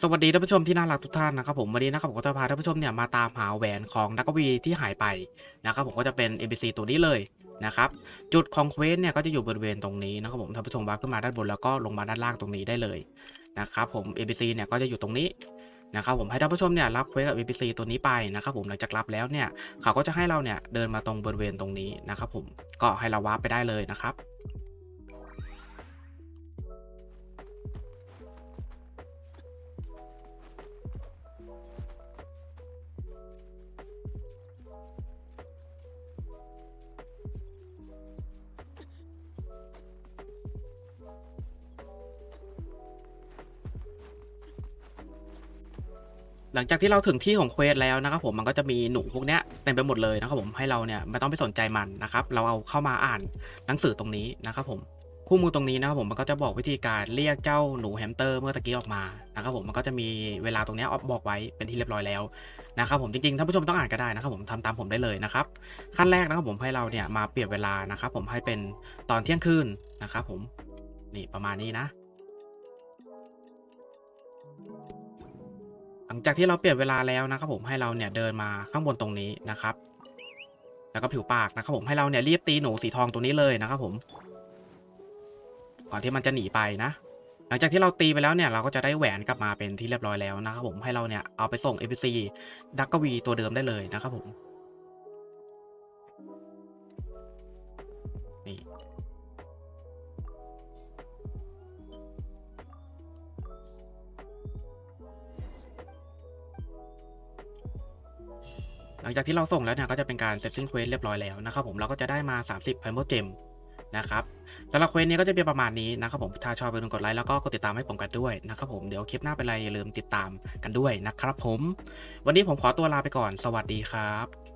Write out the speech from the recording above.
สวัสดีท่านผู้ชมที่น่ารักทุกท่านนะครับผมวันนี้นะครับผมก็จะพาท่านผู้ชมเนี่ยมาตามหาแหวนของนักกวีที่หายไปนะครับผมก็จะเป็น NPC ตัวนี้เลยนะครับจุดของเควสเนี่ยก็จะอยู่บริเวณตรงนี้นะครับผมท่านผู้ชมวาร์ปขึ้นมาด้านบนแล้วก็ลงมาด้านล่างตรงนี้ได้เลยนะครับผม NPC เนี่ยก็จะอยู่ตรงนี้นะครับผมให้ท่านผู้ชมเนี่ยรับเควสกับ NPC ตัวนี้ไปนะครับผมหลังจากรับแล้วเนี่ยเขาก็จะให้เราเนี่ยเดินมาตรงบริเวณตรงนี้นะครับผมก็ให้เราวาร์ปไปได้เลยนะครับ หลังจากที่เราถึงที่ของเควสแล้วนะครับผมมันก็จะมีหนูพวกเนี้ยเต็มไปหมดเลยนะครับผมให้เราเนี่ยไม่ต้องไปสนใจมันนะครับเราเอาเข้ามาอ่านหนังสือตรงนี้นะครับผมคู่มือตรงนี้นะครับผมมันก็จะบอกวิธีการเรียกเจ้าหนูแฮมสเตอร์เมื่อตะกี้ออกมานะครับผมมันก็จะมีเวลาตรงนี้ยบอกไว้เป็นที่เรียบร้อยแล้วนะครับผมจริงๆท่านผู้ชมต้องอ่านก็ได้นะครับผมทำตามผมได้เลยนะครับขั้นแรกนะครับผมให้เราเนี่ยมาเปลี่ยนเวลานะครับผมให้เป็นตอนเที่ยงคืนนะครับผมนี่ประมาณนี้นะ งจากที่เราเปลี่ยนเวลาแล้วนะครับผมให้เราเนี่ยเดินมาข้างบนตรงนี้นะครับ แล้วก็ผิวปากนะครับผมให้เราเนี่ยรีบตีหนูสีทองตัวนี้เลยนะครับผม ก่อนที่มันจะหนีไปนะ หลังจากที่เราตีไปแล้วเนี่ยเราก็จะได้แหวนกลับมาเป็นที่เรียบร้อยแล้วนะครับผมให้เราเนี่ยเอาไปส่ง NPC ดักกวีตัวเดิมได้เลยนะครับผมนี่ ลังจากที่เราส่งแล้วเนี่ยก็จะเป็นการเซตซิ่งเควสเรียบร้อยแล้วนะครับผมเราก็จะได้มา 30 p r i m a l Gem นะครับสำหรับเควสนี้ก็จะเป็นประมาณนี้นะครับผมถ้าชอบอย่าลืมกดไลค์แล้วก็กดติดตามให้ผมกันด้วยนะครับผมเดี๋ยวคลิปหน้าเป็นไรอย่าลืมติดตามกันด้วยนะครับผม วันนี้ผมขอตัวลาไปก่อน สวัสดีครับ